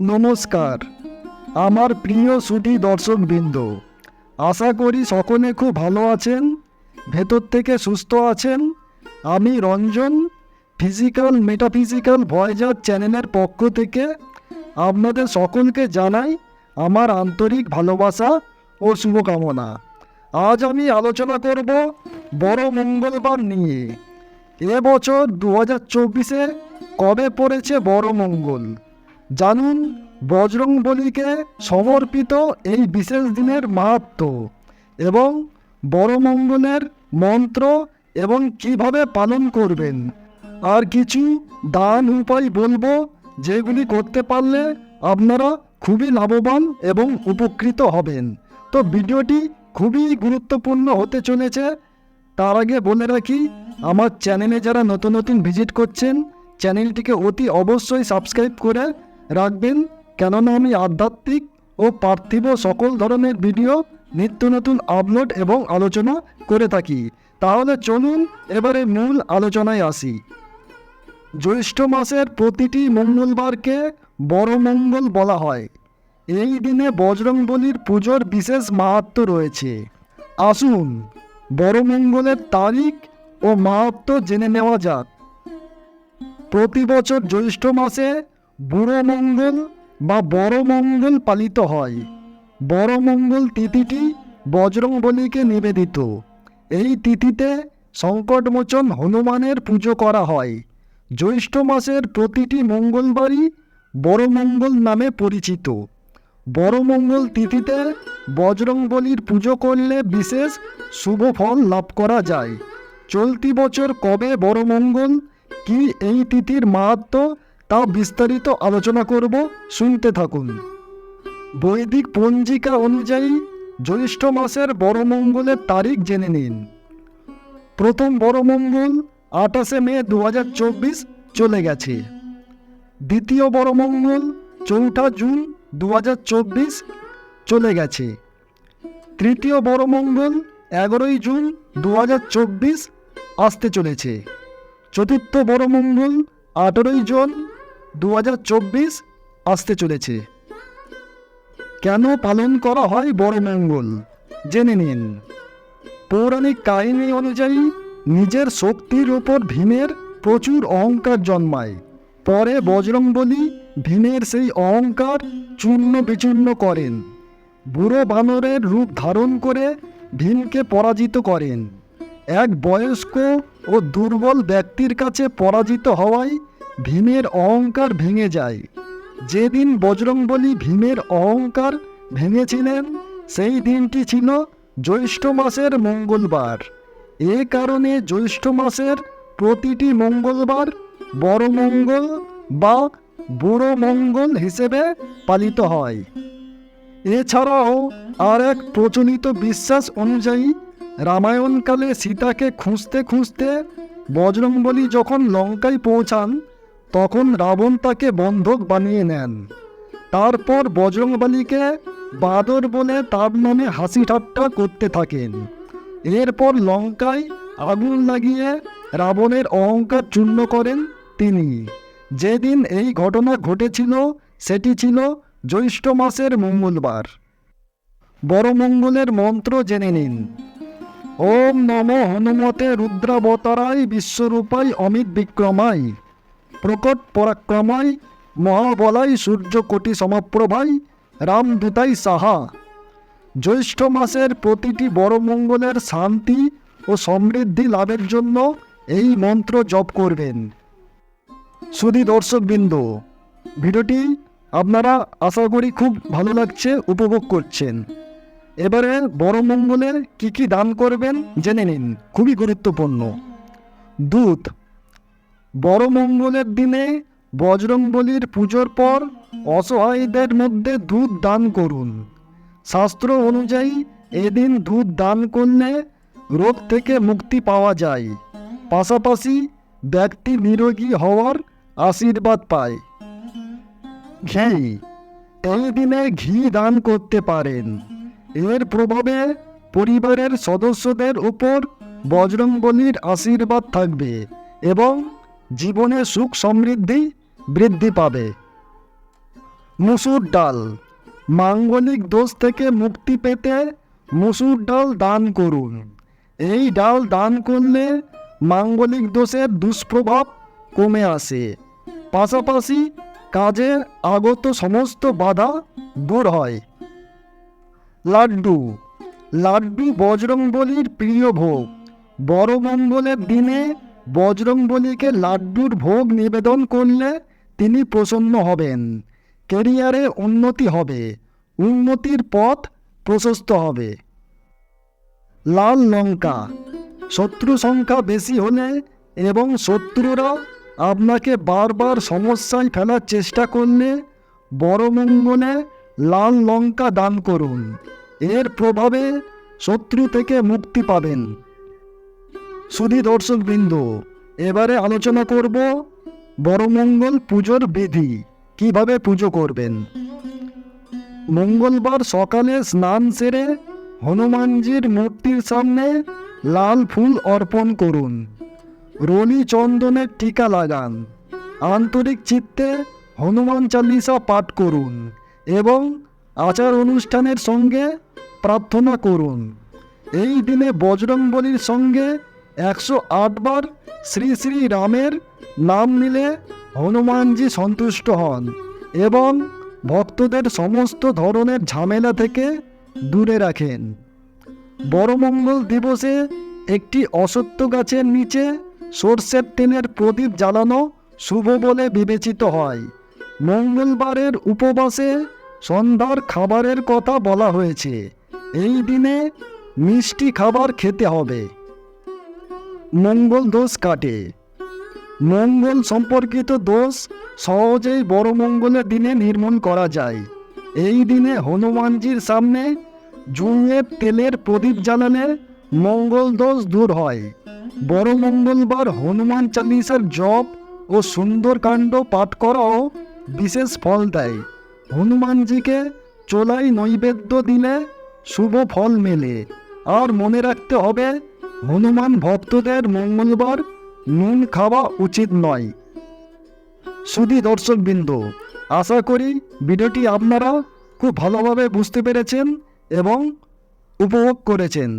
নমস্কার। আমার প্রিয় সুধী দর্শকবৃন্দ, আশা করি সকলে খুব ভালো আছেন, ভেতর থেকে সুস্থ আছেন। আমি রঞ্জন ফিজিক্যাল মেটাফিজিক্যাল ভয়েজার চ্যানেলের পক্ষ থেকে আপনাদের সকলকে জানাই আমার আন্তরিক ভালোবাসা ও শুভকামনা। আজ আমি আলোচনা করব বড় মঙ্গলবার নিয়ে। এবছর দু হাজার চব্বিশে কবে পড়েছে বড় মঙ্গল? জানুন বজরং বলিকে সমর্পিত এই বিশেষ দিনের মাহাত্ম এবং বড় মঙ্গলের মন্ত্র এবং কীভাবে পালন করবেন। আর কিছু দান উপায় বলব যেগুলি করতে পারলে আপনারা খুবই লাভবান এবং উপকৃত হবেন। তো ভিডিওটি খুবই গুরুত্বপূর্ণ হতে চলেছে। তার আগে বলে রাখি, আমার চ্যানেলে যারা নতুন নতুন ভিজিট করছেন, চ্যানেলটিকে অতি অবশ্যই সাবস্ক্রাইব করে রাখবেন, কেননা আমি আধ্যাত্মিক ও পার্থিব সকল ধরনের ভিডিও নিত্য নতুন আপলোড এবং আলোচনা করে থাকি। তাহলে চলুন এবারে মূল আলোচনায় আসি। জ্যৈষ্ঠ মাসের প্রতিটি মঙ্গলবারকে বড় মঙ্গল বলা হয়। এই দিনে বজরংবলীর পুজোর বিশেষ মাহাত্ম রয়েছে। আসুন, বড় মঙ্গলের তারিখ ও মাহাত্ম জেনে নেওয়া যাক। প্রতি বছর জ্যৈষ্ঠ মাসে বুড়ো মঙ্গল বা বড় মঙ্গল পালিত হয়। বড় মঙ্গল তিথিটি বজরংবলীকে নিবেদিত। এই তিথিতে সংকটমোচন হনুমানের পুজো করা হয়। জ্যৈষ্ঠ মাসের প্রতিটি মঙ্গলবারই বড় মঙ্গল নামে পরিচিত। বড় মঙ্গল তিথিতে বজরংবলীর পুজো করলে বিশেষ শুভ ফল লাভ করা যায়। চলতি বছর কবে বড় মঙ্গল? কি এই তিথির মাহাত্ম তা বিস্তারিত আলোচনা করব, শুনতে থাকুন। বৈদিক পঞ্জিকা অনুযায়ী, জ্যৈষ্ঠ মাসের বড় মঙ্গলের তারিখ জেনে নিন। প্রথম বড় মঙ্গল আঠাশে মে দু হাজার চব্বিশ চলে গেছে। দ্বিতীয় বড় মঙ্গল চৌঠা জুন দু হাজার চব্বিশ চলে গেছে। তৃতীয় বড় মঙ্গল এগারোই জুন দু হাজার চব্বিশ আসতে চলেছে। চতুর্থ বড় মঙ্গল আঠেরোই জুন দু হাজার চব্বিশ আসতে চলেছে। কেন পালন করা হয় বড় মঙ্গল? জেনে নিন। পৌরাণিক কাহিনী অনুযায়ী, নিজের শক্তির ওপর ভীমের প্রচুর অহংকার জন্মায়। পরে বজরংবলী ভীমের সেই অহংকার চূর্ণ বিচূর্ণ করেন। বুড়ো বানরের রূপ ধারণ করে ভীমকে পরাজিত করেন। এক বয়স্ক ও দুর্বল ব্যক্তির কাছে পরাজিত হওয়ায় ভীমের অহংকার ভেঙে যায়। যেদিন বজরংবলী ভীমের অহংকার ভেঙেছিলেন, সেই দিনটি ছিল জ্যৈষ্ঠ মাসের মঙ্গলবার। এ কারণে জ্যৈষ্ঠ মাসের প্রতিটি মঙ্গলবার বড় মঙ্গল বা বুড়ো মঙ্গল হিসেবে পালিত হয়। এছাড়াও আর এক প্রচলিত বিশ্বাস অনুযায়ী রামায়ণকালে সীতাকে খুঁজতে খুঁজতে বজরংবলী যখন লঙ্কায় পৌঁছান তখন রাবণ তাকে বন্ধক বানিয়ে নেন। তারপর বজরংবলীকে বাদর বলে তার নামে হাসি ঠাট্টা করতে থাকেন। এরপর লঙ্কায় আগুন লাগিয়ে রাবণের অহংকার চূর্ণ করেন তিনি। যেদিন এই ঘটনা ঘটেছিল, সেটি ছিল জ্যৈষ্ঠ মাসের মঙ্গলবার। বড় মঙ্গলের মন্ত্র জেনে নিন। ওম নম হনুমতে রুদ্রাবতারায় বিশ্বরূপাই অমিত বিক্রমাই প্রকট পরাক্রমাই মহাবলাই সূর্যকোটি সমপ্রভাই রামদূতাই সাহা। জ্যৈষ্ঠ মাসের প্রতিটি বড় মঙ্গলের শান্তি ও সমৃদ্ধি লাভের জন্য এই মন্ত্র জপ করবেন। সুধী দর্শকবৃন্দ, ভিডিওটি আপনারা আশা করি খুব ভালো লাগছে, উপভোগ করছেন। এবারে বড় মঙ্গলের কী কী দান করবেন জেনে নিন, খুবই গুরুত্বপূর্ণ। দুধ বড় মঙ্গলের দিনে বজরংবলীর পুজোর পর অসহায়দের মধ্যে দুধ দান করুন। শাস্ত্র অনুযায়ী এদিন দুধ দান করলে রোগ থেকে মুক্তি পাওয়া যায়। পাশাপাশি ব্যক্তি নিরোগী হওয়ার আশীর্বাদ পায়। ঘি এই দিনে ঘি দান করতে পারেন। এর প্রভাবে পরিবারের সদস্যদের উপর বজরংবলীর আশীর্বাদ থাকবে এবং জীবনে সুখ সমৃদ্ধি বৃদ্ধি পাবে। মুসুর ডাল। মাঙ্গলিক দোষ থেকে মুক্তি পেতে মুসুর ডাল দান করুন। এই ডাল দান করলে মাঙ্গলিক দোষের দুষ্প্রভাব কমে আসে। পাশাপাশি কাজে আগত সমস্ত বাধা দূর হয়। লাড্ডু। লাড্ডু বজরংবলির প্রিয় ভোগ। বড় মঙ্গলের দিনে বজরংবলীকে লাড্ডুর ভোগ নিবেদন করলে তিনি প্রসন্ন হবেন। কেরিয়ারে উন্নতি হবে। উন্নতির পথ প্রশস্ত হবে। লাল লঙ্কা। শত্রু সংখ্যা বেশি হলে এবং শত্রুরা আপনাকে বারবার সমস্যায় ফেলার চেষ্টা করলে বড় মঙ্গলে লাল লঙ্কা দান করুন। এর প্রভাবে শত্রু থেকে মুক্তি পাবেন। সুধী দর্শকবৃন্দ এবারে আলোচনা করব বড়মঙ্গল পুজোর বিধি, কীভাবে পুজো করবেন? মঙ্গলবার সকালে স্নান সেরে হনুমানজির মূর্তির সামনে লাল ফুল অর্পণ করুন। রলি চন্দনের টিকা লাগান। আন্তরিক চিত্তে হনুমান চালিসা পাঠ করুন এবং আচার অনুষ্ঠানের সঙ্গে প্রার্থনা করুন। এই দিনে বজরংবলীর সঙ্গে একশো আটবার শ্রী শ্রী রামের নাম নিলে হনুমানজি সন্তুষ্ট হন এবং ভক্তদের সমস্ত ধরনের ঝামেলা থেকে দূরে রাখেন। বড়মঙ্গল দিবসে একটি অসত্য গাছের নিচে সর্ষের তেলের প্রদীপ জ্বালানো শুভ বলে বিবেচিত হয়। মঙ্গলবারের উপবাসে সন্ধ্যার খাবারের কথা বলা হয়েছে। এই দিনে মিষ্টি খাবার খেতে হবে। মঙ্গল দোষ কাটে। মঙ্গল সম্পর্কিত দোষ সহজেই বড় মঙ্গলের দিনে নির্মূল করা যায়। এই দিনে হনুমানজির সামনে জুঁয়ের তেলের প্রদীপ জ্বালালে মঙ্গল দোষ দূর হয়। বড় মঙ্গলবার হনুমান চালিসার জপ ও সুন্দরকাণ্ড পাঠ করাও বিশেষ ফল দেয়। হনুমানজিকে চোলাই নৈবেদ্য দিলে শুভ ফল মেলে। আর মনে রাখতে হবে হনুমান ভক্তদের মঙ্গলবার নুন খাওয়া উচিত নয়। সুধী দর্শকবৃন্দ, আশা করি ভিডিওটি আপনারা খুব ভালোভাবে বুঝতে পেরেছেন এবং উপভোগ করেছেন।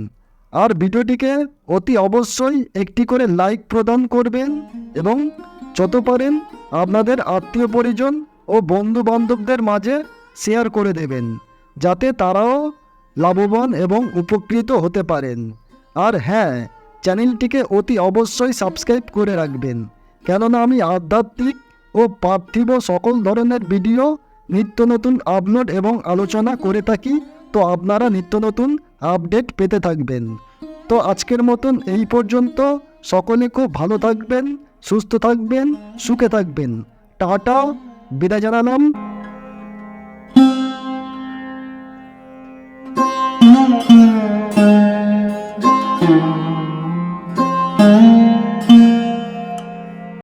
আর ভিডিওটিকে অতি অবশ্যই একটি করে লাইক প্রদান করবেন এবং যত পারেন আপনাদের আত্মীয় পরিজন ও বন্ধু বান্ধবদের মাঝে শেয়ার করে দেবেন, যাতে তারাও লাভবান এবং উপকৃত হতে পারেন। আর হ্যাঁ চ্যানেলটিকে অতি অবশ্যই সাবস্ক্রাইব করে রাখবেন। কেননা আমি আধ্যাত্মিক ও পার্থিব সকল ধরনের ভিডিও, নিত্য নতুন আপলোড এবং আলোচনা করে থাকি, তো আপনারা নিত্য নতুন আপডেট পেতে থাকবেন। তো আজকের মতন এই পর্যন্ত। সকলে খুব ভালো থাকবেন, সুস্থ থাকবেন, সুখে থাকবেন। টাটা, বিদায় জানালাম।